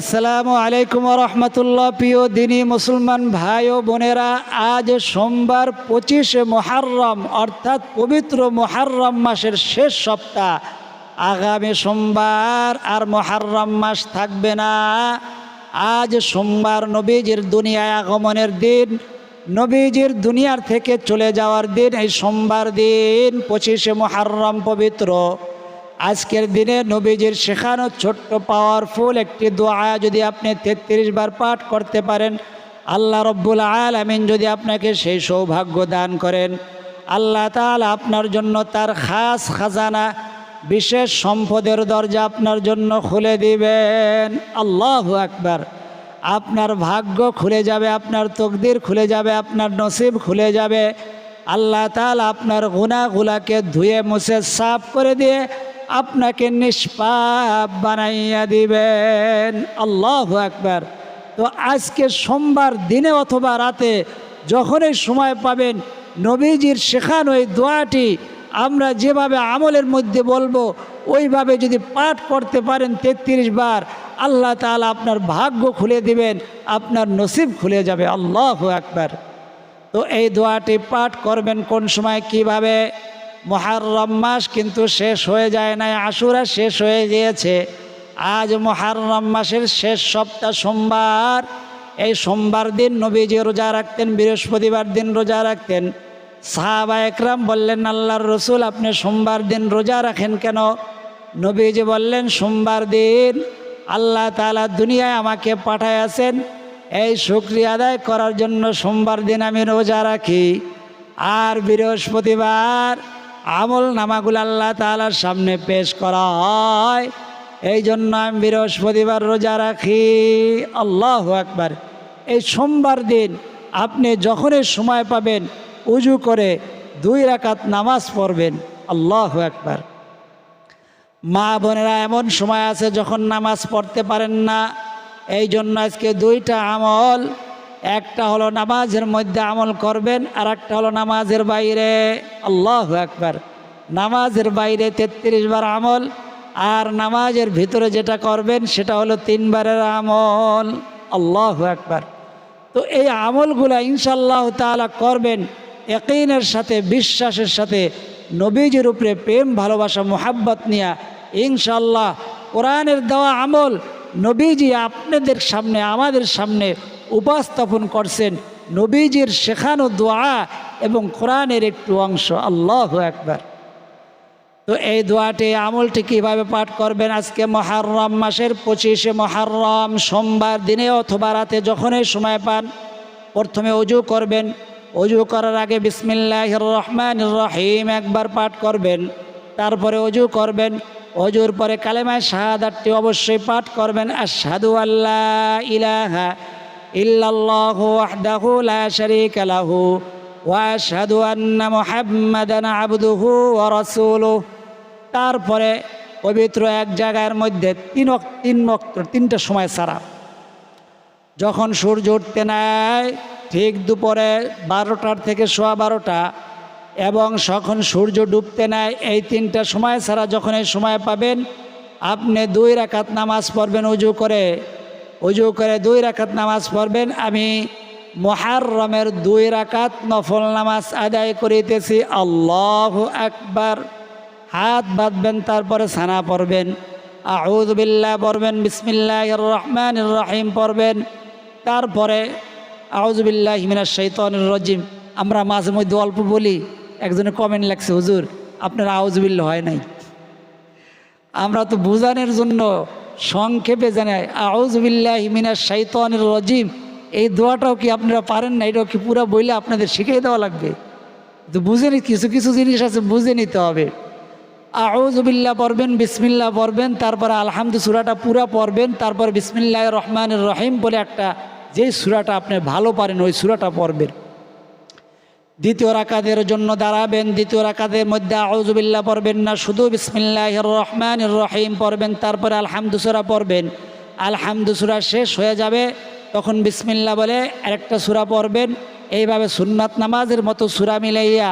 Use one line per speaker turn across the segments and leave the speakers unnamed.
আসসালামু আলাইকুম রহমতুল্লাহ। প্রিয় দিনী মুসলমান ভাই ও বোনেরা, আজ সোমবার পঁচিশে মহারম অর্থাৎ পবিত্র মহারম মাসের শেষ সপ্তাহ। আগামী সোমবার আর মহারম মাস থাকবে না। আজ সোমবার নবীজির দুনিয়ায় আগমনের দিন। নবীজির দুনিয়ার থেকে চলে যাওয়ার দিন, এই সোমবার দিন পঁচিশে মহারম পবিত্র। আজকের দিনে নবীজির শেখানো ছোট্ট পাওয়ারফুল একটি দোয়া যদি আপনি তেত্রিশ বার পাঠ করতে পারেন, আল্লাহ রব্বুল আলামিন যদি আপনাকে সেই সৌভাগ্য দান করেন। আল্লাহ তাআলা আপনার জন্য তার খাস খাজানা, বিশেষ সম্পদের দরজা আপনার জন্য খুলে দিবেন। আল্লাহ আকবার। আপনার ভাগ্য খুলে যাবে, আপনার তকদির খুলে যাবে, আপনার নসিব খুলে যাবে। আল্লাহ তাআলা আপনার গুনাহগুলাকে ধুয়ে মুছে সাফ করে দিয়ে আপনাকে নিষ্পাপ বানাইয়া দিবেন। আল্লাহ একবার তো আজকে সোমবার দিনে অথবা রাতে যখনই সময় পাবেন, নবীজির শেখানো এই দোয়াটি আমরা যেভাবে আমলের মধ্যে বলব, ওইভাবে যদি পাঠ করতে পারেন তেত্রিশ বার, আল্লাহ তালা আপনার ভাগ্য খুলে দিবেন, আপনার নসিব খুলে যাবে। আল্লাহ একবার তো এই দোয়াটি পাঠ করবেন কোন সময়? কীভাবে? মহারম মাস কিন্তু শেষ হয়ে যায় নাই, আশুরা শেষ হয়ে গিয়েছে। আজ মহারম মাসের শেষ সপ্তাহ সোমবার। এই সোমবার দিন নবীজি রোজা রাখতেন, বৃহস্পতিবার দিন রোজা রাখতেন। সাহাবা একরাম বললেন, আল্লাহর রসুল, আপনি সোমবার দিন রোজা রাখেন কেন? নবীজি বললেন, সোমবার দিন আল্লাহ তালা দুনিয়ায় আমাকে পাঠায় আছেন এই শুক্রিয়া আদায় করার জন্য সোমবার দিন আমি রোজা রাখি। আর বৃহস্পতিবার আমল নামাগুলো আল্লাহ তালার সামনে পেশ করা হয় এই জন্য আমি বৃহস্পতিবার রোজা রাখি। আল্লাহ একবার এই সোমবার দিন আপনি যখনই সময় পাবেন, উজু করে দুই রাকাত নামাজ পড়বেন। আল্লাহ একবার মা বোনেরা, এমন সময় আছে যখন নামাজ পড়তে পারেন না। এই জন্য আজকে দুইটা আমল একটা হলো নামাজের মধ্যে আমল করবেন আর একটা হলো নামাজের বাইরে। আল্লাহ একবার নামাজের বাইরে তেত্রিশ বার আমল, আর নামাজের ভিতরে যেটা করবেন সেটা হলো তিনবারের আমল। আল্লাহ একবার তো এই আমলগুলা ইনশাল্লাহ তাআলা করবেন একইনের সাথে, বিশ্বাসের সাথে, নবীজির উপরে প্রেম, ভালোবাসা, মোহাব্বত নিয়া। ইনশাল্লাহ কোরআনের দেওয়া আমল নবীজি আপনাদের সামনে, আমাদের সামনে উপস্থাপন করছেন নবীজির শেখানো দোয়া এবং কোরআনের একটু অংশ। আল্লাহ একবার তো এই দোয়াটি আমলটি কীভাবে পাঠ করবেন? আজকে মহারম মাসের পঁচিশে মহারম, সোমবার দিনে অথবা রাতে যখনই সময় পান, প্রথমে অজু করবেন। অজু করার আগে বিসমিল্লাহ রহমান রহিম একবার পাঠ করবেন। তারপরে অজু করবেন। অজুর পরে কালেমায় শাহাদাতটি অবশ্যই পাঠ করবেন। আশহাদু আল্লাহ ইলাহা ইল্লাল্লাহু ওয়াহদাহু লা শারীকা লাহু ওয়া আশহাদু আন্না মুহাম্মাদান আবদুহু ওয়া রাসূলুহু। তারপরে পবিত্র এক জায়গার মধ্যে তিন তিন অক্ত তিনটা সময় ছাড়া যখন সূর্য উঠতে নেয়, ঠিক দুপুরে বারোটার থেকে সোয়া বারোটা, এবং যখন সূর্য ডুবতে নেয়, এই তিনটা সময় ছাড়া যখন এই সময় পাবেন, আপনি দুই রাকাত নামাজ পড়বেন উজু করে। উজু করে দুই রাকাত নামাজ পড়বেন। আমি মহারমের দুই রাকাত নফল নামাজ আদায় করিতেছি। আল্লাহ আকবার। হাত বাঁধবেন, তারপরে সানা পড়বেন। আউজবিল্লাহ পড়বেন বিসমিল্লাহ রহমান রহিম পড়বেন। তারপরে আউজবিল্লাহ হিমিনা শৈতন রজিম। আমরা মাঝে মধ্যে অল্প বলি, একজনে কমেন্ট লাগছে হুজুর, আপনার আউজবিল্লা হয় নাই? আমরা তো বুঝানোর জন্য সংক্ষেপে জানাই আউজবিল্লাহ হিমিনা শৈতনের রজিম। এই দোয়াটাও কি আপনারা পারেন না? এটাও কি পুরো বইলে আপনাদের শিখিয়ে দেওয়া লাগবে? তো বুঝে নি, কিছু কিছু জিনিস আছে, বুঝে নিতে হবে। আউজবিল্লা পড়বেন বিসমিল্লা পড়বেন, তারপরে আলহামদু সুরাটা পুরা পড়বেন, তারপর বিসমিল্লাহ রহমান রহিম বলে একটা, যেই সুরাটা আপনি ভালো পারেন, ওই সুরাটা পড়বেন। দ্বিতীয় রাকাদের জন্য দাঁড়াবেন, দ্বিতীয় রাকাদের মধ্যে আউজবিল্লা পড়বেন না, শুধু বিসমিল্লাহ রহমান রহিম পড়বেন, তারপরে আলহামদুসুরা পড়বেন। আলহামদু সুরা শেষ হয়ে যাবে, তখন বিসমিল্লা বলে আরেকটা সুরা পড়বেন। এইভাবে সুন্নাত নামাজের মতো সুরা মিলাইয়া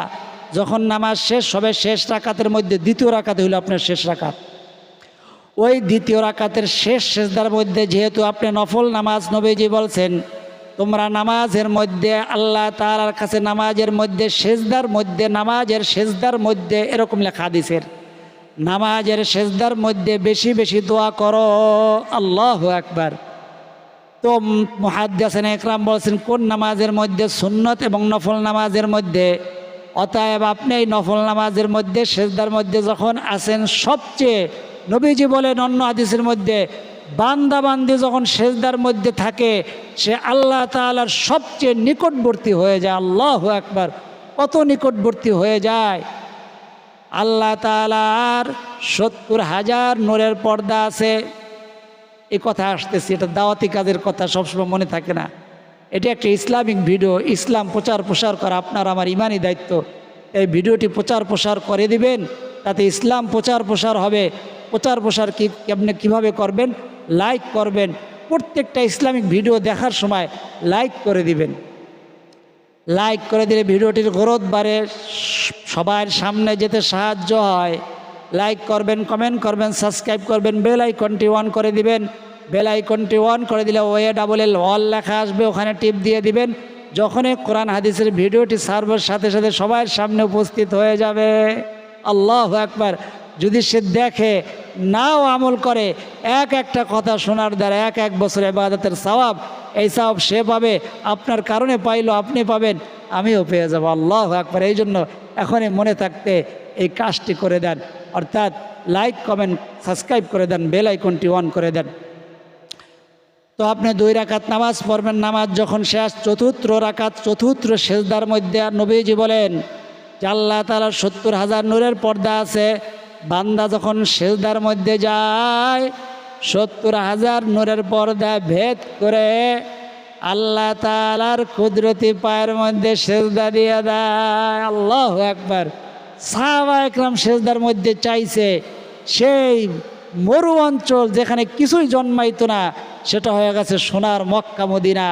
যখন নামাজ শেষ হবে, শেষ রাকাতের মধ্যে দ্বিতীয় রাকাতে হলো আপনার শেষ রাকাত। ওই দ্বিতীয় রাকাতের শেষ শেষদার মধ্যে যেহেতু আপনি নফল নামাজ নবীজি বলছেন তোমরা নামাজের মধ্যে আল্লাহ তালার কাছে নামাজের মধ্যে সেজদার মধ্যে, নামাজের সেজদার মধ্যে, এরকম লেখা দিছেন নামাজের সেজদার মধ্যে বেশি বেশি দোয়া করো, আল্লাহ একবার তো মহাদ্দাসেন একরাম বলছেন, কোন নামাজের মধ্যে সুন্নত এবং নফল নামাজের মধ্যে? অতএব আপনি এই নফল নামাজের মধ্যে, সেজদার মধ্যে যখন আসেন সবচেয়ে নবীজি বলেন অন্য হাদিসের মধ্যে বান্দা বান্দি যখন সেজদার মধ্যে থাকে, সে আল্লাহ তালার সবচেয়ে নিকটবর্তী হয়ে যায়। আল্লাহ একবার কত নিকটবর্তী হয়ে যায়। আল্লাহ তালার সত্তর হাজার নোরের পর্দা আছে। এই কথা আসতেছে, এটা দাওয়াতি কাজের কথা, সবসময় মনে থাকে না। এটা একটা ইসলামিক ভিডিও। ইসলাম প্রচার প্রসার করা আপনার আমার ইমানই দায়িত্ব। এই ভিডিওটি প্রচার প্রসার করে দিবেন, তাতে ইসলাম প্রচার প্রসার হবে। প্রচার প্রসার কি আপনি কীভাবে করবেন? লাইক করবেন। প্রত্যেকটা ইসলামিক ভিডিও দেখার সময় লাইক করে দিবেন। লাইক করে দিলে ভিডিওটির গ্রোথ বাড়ে, সবার সামনে যেতে সাহায্য হয়। লাইক করবেন, কমেন্ট করবেন, সাবস্ক্রাইব করবেন, বেল আইকনটি অন করে দিবেন। বেল আইকনটি অন করে দিলে ওয়ে ডাবল এল অল লেখা আসবে, ওখানে টিপ দিয়ে দিবেন। যখনই কোরআন হাদিসের ভিডিওটি সার্ভের সাথে সাথে সবার সামনে উপস্থিত হয়ে যাবে। আল্লাহ একবার যদি সে দেখে নাও আমল করে। এক একটা কথা শোনার দ্বারা এক এক বছর এবাদতের সওয়াব, এই সওয়াব সে পাবে, আপনার কারণে পাইলো, আপনি পাবেন, আমিও পেয়ে যাব। আল্লাহ একবার এই জন্য এখনই মনে থাকতে এই কাজটি করে দেন। অর্থাৎ লাইক, কমেন্ট, সাবস্ক্রাইব করে দেন, বেল আইকনটি অন করে দেন। তো আপনি দুই রাকাত নামাজ পড়বেন। নামাজ যখন শেষ, চতুর্থ রাকাত, চতুর্থ সেজদার মধ্যে নবীজি বলেন, যে আল্লাহ তালার সত্তর হাজার নূরের পর্দা আছে বান্দা যখন সেজদার মধ্যে যায়, সত্তর হাজার নূরের পর্দা ভেদ করে আল্লাহ তালার কুদরতি পায়ের মধ্যে সেজদা দিয়ে দেয়। আল্লাহ একবার সাহাবা একরাম সেজদার মধ্যে চাইছে, সেই মরু অঞ্চল যেখানে কিছুই জন্মাইতো না, সেটা হয়ে গেছে সোনার মক্কা, মদিনা।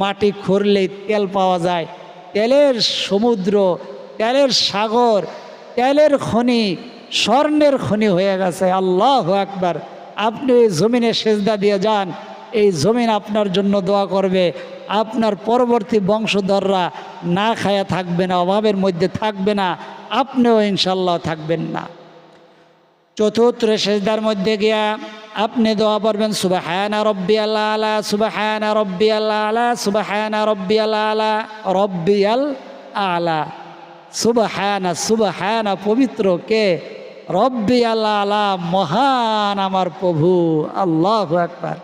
মাটি খুঁড়লেই তেল পাওয়া যায়। তেলের সমুদ্র, তেলের সাগর, তেলের খনি স্বর্ণের খনি হয়ে গেছে। আল্লাহ একবার আপনি ওই জমিনে সেজদা দিয়ে যান। এই জমিন আপনার জন্য দোয়া করবে। আপনার পরবর্তী বংশধররা না খায়া থাকবে না, অভাবের মধ্যে থাকবে না। আপনিও ইনশাল্লাহ থাকবেন না। চতুর্থ সেজদার মধ্যে গিয়া আপনি দোয়া পড়বেন, সুবাহানা রব্বি আল্লাহ আলা, সুবাহানা রব্বি আল্লাহ আলা, সুবাহানা রব্বি আল্লাহ আলা রব্বি আল আলা। সুবাহানা সুবাহানা, পবিত্র কে? রব্বি আল্লাহ আলা, মহান আমার প্রভু, আল্লাহ একবার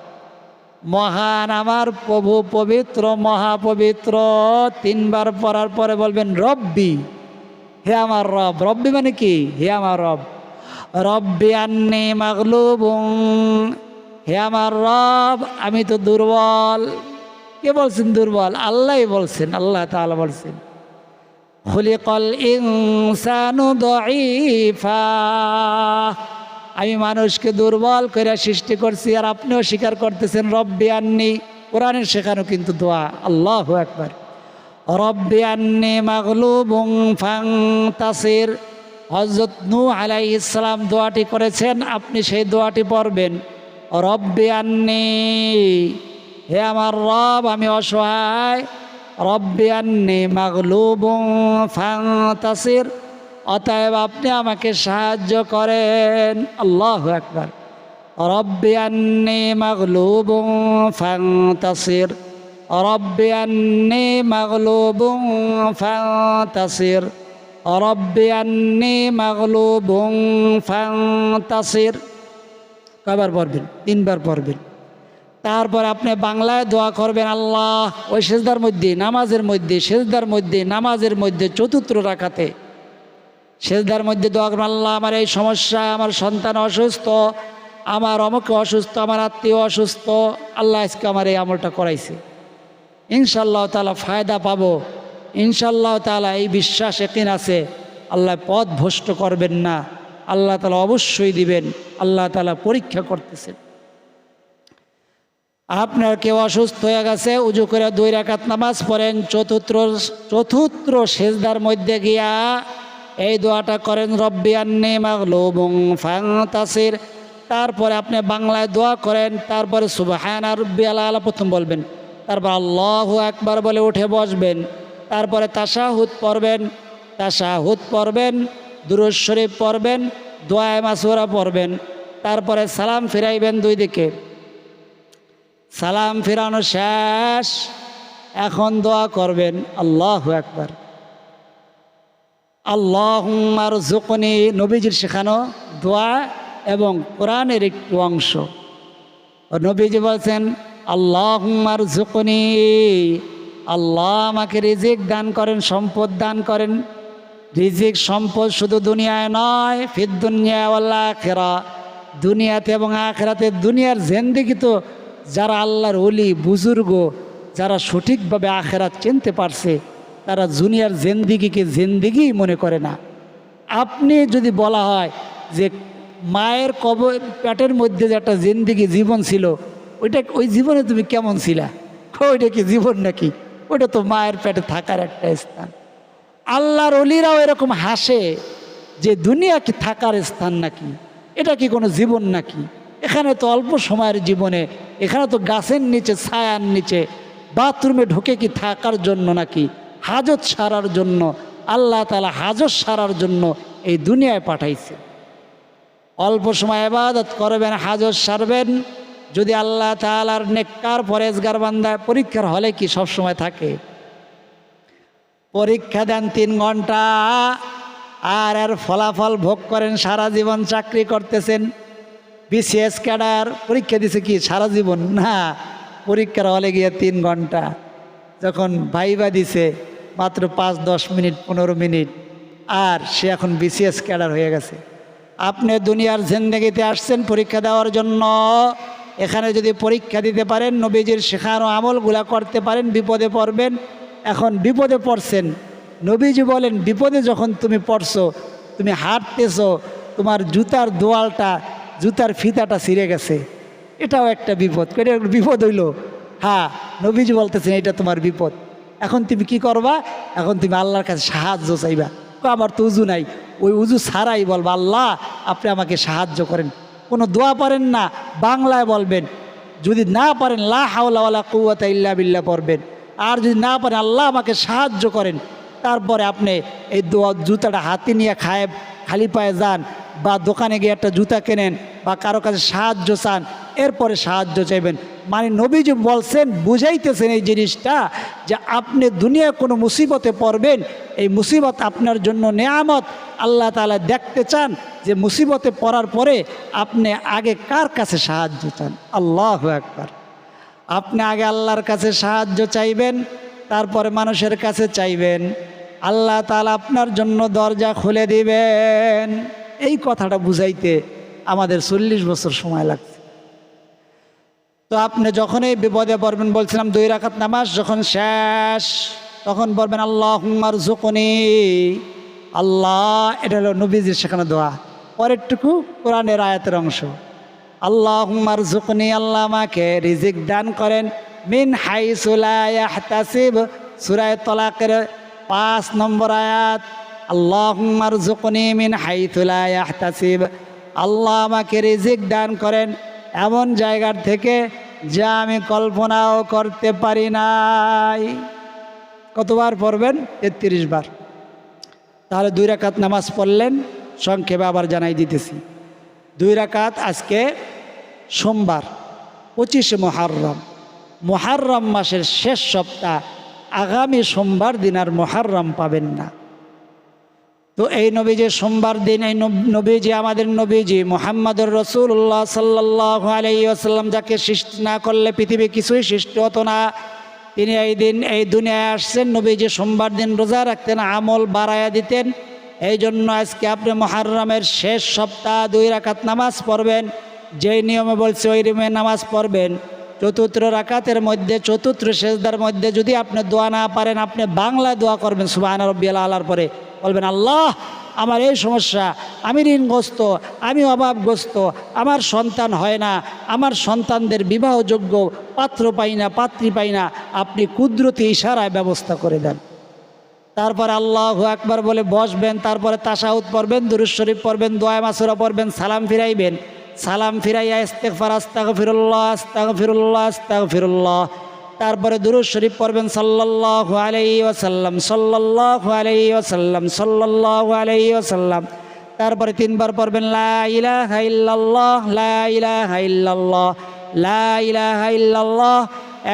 মহান আমার প্রভু পবিত্র, মহাপবিত্র, তিনবার পড়ার পরে বলবেন, রব্বি, হে আমার রব। রব্বি মানে কি? হে আমার রব। রব্বি আন্নি মাগলুব হে আমার রব, আমি তো দুর্বল। কে বলছেন দুর্বল? আল্লাহ বলছেন, আল্লাহ তাআলা বলছেন। খুলিকল ইনসানু দঈফা। আমি মানুষকে দুর্বল করে সৃষ্টি করছি আর আপনিও স্বীকার করতেছেন, রব্বি আন্নি। কোরআনের শেখানো কিন্তু দোয়া, আল্লাহ একবার রব্বি আন্নি মাগলুবুং ফাং তাসির হজরত নু আলাই ইসলাম দোয়াটি করেছেন, আপনি সেই দোয়াটি পড়বেন, রব্বি আন্নি, হে আমার রব, আমি অসহায় রব্বি আন্নি মাগলুবুং ফাংতাসির অতএব আপনি আমাকে সাহায্য করেন। আল্লাহ একবার রব্বি আন্নি মাগলুবুং ফাং তাসির রব্বি আন্নি মাগলুবুং ফাং তাসির রব্বি আন্নি মাগলুবুং ফাং তাসির কয়বার পড়বেন? তিনবার পড়বেন। তারপর আপনি বাংলায় দোয়া করবেন, আল্লাহ, ওই সেজদার মধ্যে, নামাজের মধ্যে, সেজদার মধ্যে, নামাজের মধ্যে, চতুর্থ রাখাতে সেজদার মধ্যে দোয়া করবেন, আল্লাহ, আমার এই সমস্যা আমার সন্তান অসুস্থ, আমার অমুক অসুস্থ, আমার আত্মীয় অসুস্থ, আল্লাহ আজকে আমার এই আমলটা করাইছে। ইনশাল্লাহ তালা ফায়দা পাবো। ইনশাল্লাহ তালা এই বিশ্বাস একদিন আছে, আল্লাহ পথ ভ্রষ্ট করবেন না। আল্লাহ তালা অবশ্যই দিবেন, আল্লাহ তালা পরীক্ষা করতেছেন। আপনার কেউ অসুস্থ হয়ে গেছে, উজু করে দুই রাকাত নামাজ পড়েন, চতুর্থ চতুর্থ সেজদার মধ্যে গিয়া এই দোয়াটা করেন, রব্বি আন্নি মাগলুবুং তারপরে আপনি বাংলায় দোয়া করেন, তারপরে সুবাহান রব্বি আল্লাহ আল্লাহ প্রথম বলবেন, তারপর আল্লাহ একবার বলে উঠে বসবেন, তারপরে তাশাহুদ পড়বেন তাশাহুদ পড়বেন দুরুজ শরীফ পড়বেন, দোয়ায় মাসুরা পড়বেন, তারপরে সালাম ফিরাইবেন দুই দিকে। সালাম ফিরানো শেষ। এখন দোয়া করবেন, আল্লাহ একবার আল্লাহ জুকনি নবীজির শেখানো দোয়া এবং কোরআনের একটু অংশ। নবীজি বলছেন আল্লাহ জুকনি আল্লাহ আমাকে রিজিক দান করেন, সম্পদ দান করেন। রিজিক, সম্পদ শুধু দুনিয়ায় নয় ফির দুনিয়া আল্লাহ আখেরা। দুনিয়াতে এবং আখেরাতে দুনিয়ার জেন্দিগি তো যারা আল্লাহর অলি বুজুর্গ, যারা সঠিকভাবে আখেরাত চিনতে পারছে, তারা জুনিয়ার জেন্দিগিকে জেন্দিগি মনে করে না। আপনি যদি বলা হয় যে মায়ের কব পেটের মধ্যে যে একটা জিন্দিগি জীবন ছিল, ওইটা ওই জীবনে তুমি কেমন ছিলা? ওইটা কি জীবন নাকি? ওইটা তো মায়ের পেটে থাকার একটা স্থান। আল্লাহর অলিরাও এরকম হাসে যে দুনিয়া কি থাকার স্থান নাকি? এটা কি কোনো জীবন নাকি? এখানে তো অল্প সময়ের জীবনে, এখানে তো গাছের নিচে, ছায়ার নিচে, বাথরুমে ঢুকে কি থাকার জন্য নাকি? হাজত সারার জন্য, আল্লাহ তালা হাজত সারার জন্য এই দুনিয়ায় পাঠাইছে। অল্প সময় আবাদত করবেন, হাজত সারবেন, যদি আল্লাহ তালার নেককার পরেজগার বান্দায় পরীক্ষার হলে কি সব সময় থাকে? পরীক্ষা দেন তিন ঘণ্টা, আর এর ফলাফল ভোগ করেন, সারা জীবন চাকরি করতেছেন। বিসিএস ক্যাডার, পরীক্ষা দিছে কি সারা জীবন? না, পরীক্ষার হলে গিয়ে তিন ঘণ্টা। যখন ভাইবা দিছে, মাত্র পাঁচ, দশ মিনিট, পনেরো মিনিট। আর সে এখন বিসিএস ক্যাডার হয়ে গেছে। আপনি দুনিয়ার জিন্দগিতে আসছেন পরীক্ষা দেওয়ার জন্য। এখানে যদি পরীক্ষা দিতে পারেন, নবীজির শেখানো আমলগুলা করতে পারেন, বিপদে পড়বেন। এখন বিপদে পড়ছেন। নবীজি বলেন, বিপদে যখন তুমি পড়ছো, তুমি হাঁটতেছো, তোমার জুতার দোয়ালটা জুতার ফিতাটা ছিঁড়ে গেছে। এটাও একটা বিপদ। এটা বিপদ হইল। হ্যাঁ নবীজি বলতেছেন, এটা তোমার বিপদ। এখন তুমি কি করবা? এখন তুমি আল্লাহর কাছে সাহায্য চাইবা। আমার তো উজু নাই। ওই উজু ছাড়াই বলবা, আল্লাহ, আপনি আমাকে সাহায্য করেন। কোনো দোয়া পারেন না, বাংলায় বলবেন। যদি না পারেন লা হাওলা ইল্লা বিল্লা পড়বেন। আর যদি না পারেন আল্লাহ আমাকে সাহায্য করেন। তারপরে আপনি এই দোয়া জুতাটা হাতে নিয়ে খায় খালি পায়ে যান বা দোকানে গিয়ে একটা জুতা কেনেন বা কারও কাছে সাহায্য চান, এরপরে সাহায্য চাইবেন। মানে নবীজি বলছেন, বুঝাইতেছেন এই জিনিসটা যে আপনি দুনিয়ায় কোনো মুসিবতে পড়বেন, এই মুসিবত আপনার জন্য নেয়ামত। আল্লাহ তালা দেখতে চান যে মুসিবতে পড়ার পরে আপনি আগে কার কাছে সাহায্য চান? আল্লাহ একবার আপনি আগে আল্লাহর কাছে সাহায্য চাইবেন, তারপরে মানুষের কাছে চাইবেন। আল্লাহ তালা আপনার জন্য দরজা খুলে দিবেন। এই কথাটা বুঝাইতে আমাদের চল্লিশ বছর সময় লাগছে। তো আপনি যখনই বিপদে পড়বেন, বলছিলাম দুই রাখাত নামাজ যখন শেষ, তখন বলবেন আল্লাহ হুমার জুকনি আল্লাহ, এটা হলো নবীজির সেখানে দোয়া। পরেরটুকু কোরআনের আয়াতের অংশ। আল্লাহ হুমার জুকনি আল্লাহ আমাকে রিজিক দান করেন। মিন হাই সুলাইতাসিব সুরায় তলাকের পাঁচ নম্বর আয়াত আল্লাহ মিন হাই সুলাইতাসিব আল্লাহ আমাকে রিজিক দান করেন এমন জায়গার থেকে যা আমি কল্পনাও করতে পারি নাই। কতবার পড়বেন? তেত্রিশ বার। তাহলে দুই রাকাত নামাজ পড়লেন, সংক্ষেপে আবার জানাই দিতেছি। দুই রাকাত আজকে সোমবার, পঁচিশে মহারম মহারম মাসের শেষ সপ্তাহ আগামী সোমবার দিন আর মহারম পাবেন না। তো এই নবীজি সোমবার দিন, এই নব- নবীজি আমাদের নবীজি মোহাম্মদুর রসুল্লাহ সাল্লাহ আলাইসাল্লাম যাকে সৃষ্টি না করলে পৃথিবী কিছুই সৃষ্টি হতো না। তিনি এই দিন, এই দুনিয়ায় আসছেন, নবীজি সোমবার দিন রোজা রাখতেন, আমল বাড়াইয়া দিতেন। এই জন্য আজকে আপনি মহারমের শেষ সপ্তাহ দুই রাকাত নামাজ পড়বেন। যেই নিয়মে বলছে, ওই নিয়মে নামাজ পড়বেন। চতুর্থ রাকাতের মধ্যে, চতুর্থ শেষদার মধ্যে যদি আপনি দোয়া না পারেন, আপনি বাংলায় দোয়া করবেন সুবাহ রব্বিআল আলার পরে বলবেন, আল্লাহ, আমার এই সমস্যা, আমি ঋণগ্রস্ত, আমি অভাবগ্রস্ত, আমার সন্তান হয় না, আমার সন্তানদের বিবাহযোগ্য পাত্র পাই না, পাত্রী পাই না, আপনি কুদরতি ইশারায় ব্যবস্থা করে দেন। তারপর আল্লাহ একবার বলে, বসবেন। তারপরে তাসাউদ পড়বেন দুরুজ শরীফ পড়বেন দোয়া মাসুরা পড়বেন, সালাম ফিরাইবেন। সালাম ফিরাইয়া ইস্তেকফার আস্তাগ ফিরুল্লাহ আস্তাগ ফিরুল্লাহ আস্তাগ ফিরুল্লাহ তারপরে দুরুদ শরীফ পড়বেন সাল্লাল্লাহু আলাইহি ওয়াসাল্লাম, সাল্লাল্লাহু আলাইহি ওয়াসাল্লাম, সাল্লাল্লাহু আলাইহি ওয়াসাল্লাম। তারপরে তিনবার পড়বেন, লা ইলাহা ইল্লাল্লাহ, লা ইলাহা ইল্লাল্লাহ, লা ইলাহা ইল্লাল্লাহ।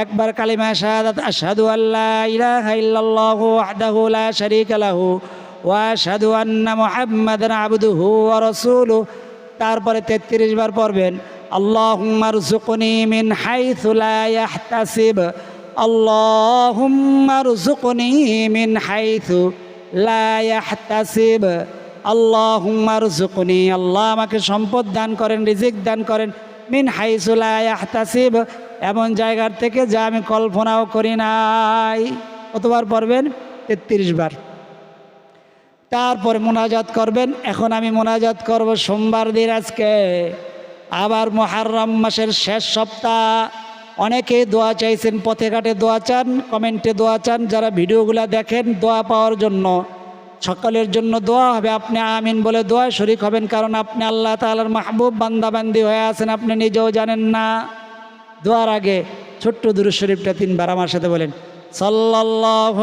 একবার কালিমা শাহাদাত, আশহাদু আল্লা ইলাহা ইল্লাল্লাহু ওয়াহদাহু লা শারীকা লাহু, ওয়া আশহাদু আন্না মুহাম্মাদান আবদুহু ওয়া রাসূলুহু। তারপরে 33 বার পড়বেন মিন মিন আল্লাহ আমাকে সম্পদ দান করেন, রিজিক দান করেন, মিন হাইসু লা ইয়াহতাসিব, এমন জায়গার থেকে যা আমি কল্পনাও করি নাই। কতবার পড়বেন? তেত্রিশ বার। তারপরে মোনাজাত করবেন। এখন আমি মোনাজাত করব সোমবার দিন আজকে। আবার মহারম মাসের শেষ সপ্তাহ। অনেকে দোয়া চাইছেন, পথে ঘাটে দোয়া চান, কমেন্টে দোয়া চান, যারা ভিডিওগুলো দেখেন দোয়া পাওয়ার জন্য। সকলের জন্য দোয়া হবে, আপনি আমিন বলে দোয়া শরিক হবেন, কারণ আপনি আল্লাহ তালার মাহবুব, বান্দাবান্দি হয়ে আছেন, আপনি নিজেও জানেন না। দোয়ার আগে ছোট্ট দুরু শরীফটা তিনবার আমার সাথে বলেন, সাল্লাল্লাহু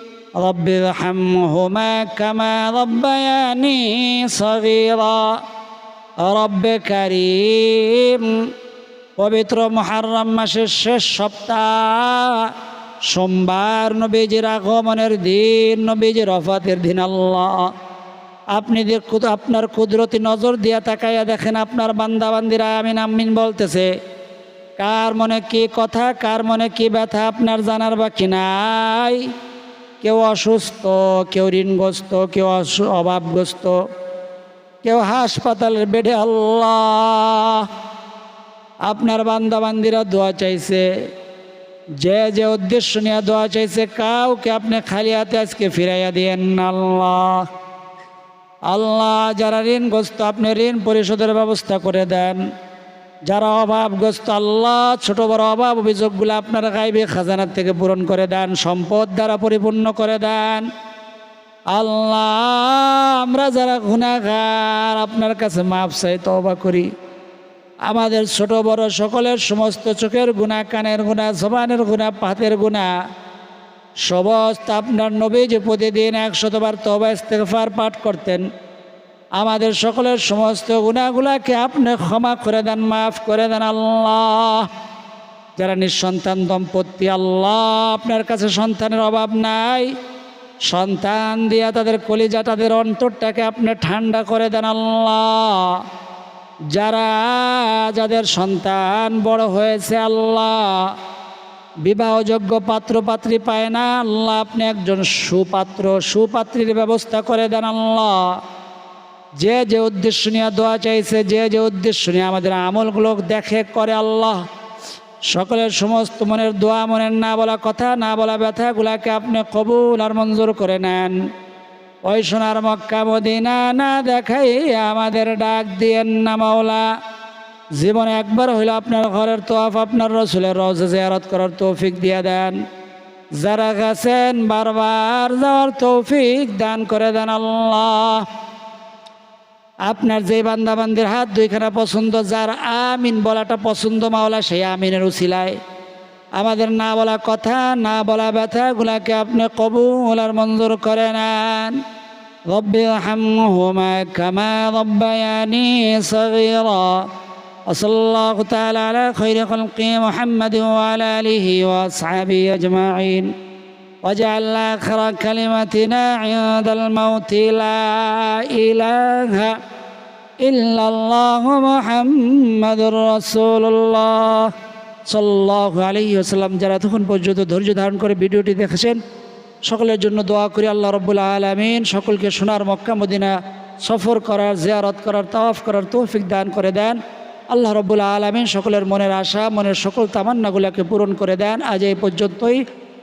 رب ارحمهما كما ربياني صغيرا رب كريم পবিত্র মহারম মাসের শেষ সপ্তাহ সোমবার নবীজির আগমনের দিন নবীজির রফাতের দিন আল্লাহ আপনি যে- কুদ- আপনার কুদরতি নজর দিয়া তাকাইয়া দেখেন আপনার বান্দাবান্দিরা আমিন আমিন বলতেছে কার মনে কি কথা কার মনে কি ব্যথা আপনার জানার বাকি নাই কেউ অসুস্থ, কেউ ঋণগ্রস্ত, কেউ অভাবগ্রস্ত, কেউ হাসপাতালের বেডে, আল্লাহ! আপনার বান্দাবান্দিরা দোয়া চাইছে। যে যে উদ্দেশ্য নিয়ে দোয়া চাইছে, কাউকে আপনি খালি হাতে আজকে ফিরাইয়া দিয়েন আল্লাহ! আল্লাহ, যারা ঋণগ্রস্ত, আপনি ঋণ পরিশোধের ব্যবস্থা করে দেন। যারা অভাবগ্রস্ত আল্লাহ, ছোট বড় অভাব অভিযোগগুলো আপনার গাইবে, খাজানার থেকে পূরণ করে দেন, সম্পদ দ্বারা পরিপূর্ণ করে দেন। আল্লাহ, আমরা যারা গুণাগার আপনার কাছে মাপ চাই তবা করি। আমাদের ছোট বড় সকলের সমস্ত চোখের গুণা, কানের গুণা, জবানের গুণা, পাতের গুণা, সমস্ত আপনার নবী যে প্রতিদিন একশতবার তবা ইস্তেগফার পাঠ করতেন। আমাদের সকলের সমস্ত গুণাগুলাকে আপনি ক্ষমা করে দেন, মাফ করে দেন আল্লাহ। যারা নিঃসন্তান দম্পতি, আল্লাহ আপনার কাছে সন্তানের অভাব নাই। সন্তান দিয়া তাদের কলিজা, তাদের অন্তরটাকে আপনি ঠান্ডা করে দেন আল্লাহ। যারা, যাদের সন্তান বড় হয়েছে আল্লাহ, বিবাহযোগ্য পাত্র, পাত্রী পায় না, আল্লাহ আপনি একজন সুপাত্র, সুপাত্রীর ব্যবস্থা করে দেন আল্লাহ। যে যে উদ্দেশ্য নিয়ে দোয়া চাইছে, যে যে উদ্দেশ্য নিয়ে আমাদের আমলগুলো দেখে করে আল্লাহ। সকলের সমস্ত মনের দোয়া, মনের না বলা কথা, না বলা ব্যথাগুলাকে আপনি কবুল আর মঞ্জুর করে নেন। ওই সোনার মক্কা মদিনা না দেখাই আমাদের ডাক দিয়েন না মাওলা। জীবনে একবার হইলে আপনার ঘরের তোয়াফ, আপনার রসুলের রজ জিয়ারত করার তৌফিক দিয়ে দেন। যারা গেছেন বারবার যাওয়ার তৌফিক দান করে দেন আল্লাহ। আপনার যে বান্দাবান্দির হাত দুইখানা পছন্দ যার আমিন বলাটা পছন্দ মাওলা সেই আমিনের উছিলায় আমাদের না বলা কথা না বলা ব্যথাগুলাকে আপনি কবুল আর মঞ্জুর করে নেন رب ارحمهما كما ربياني صغيرا وصلى الله تعالى على خير خلقه محمد وعلى آله وأصحابه أجمعين واجعل آخر كلمتنا عند الموت لا إله إلا الله محمد رسول الله সাল্লাহ আলী আসাল্লাম যারা তখন পর্যন্ত ধৈর্য ধারণ করে ভিডিওটি দেখেছেন সকলের জন্য দোয়া করি আল্লাহ রব্বুল আলমিন সকলকে সোনার মক্কা মদিনা সফর করার জিয়ারত করার তাওয়াফ করার তৌফিক দান করে দেন আল্লাহ রব্বুল আলমিন সকলের মনের আশা মনের সকল তামান্নাগুলোকে পূরণ করে দেন আজ এই পর্যন্তই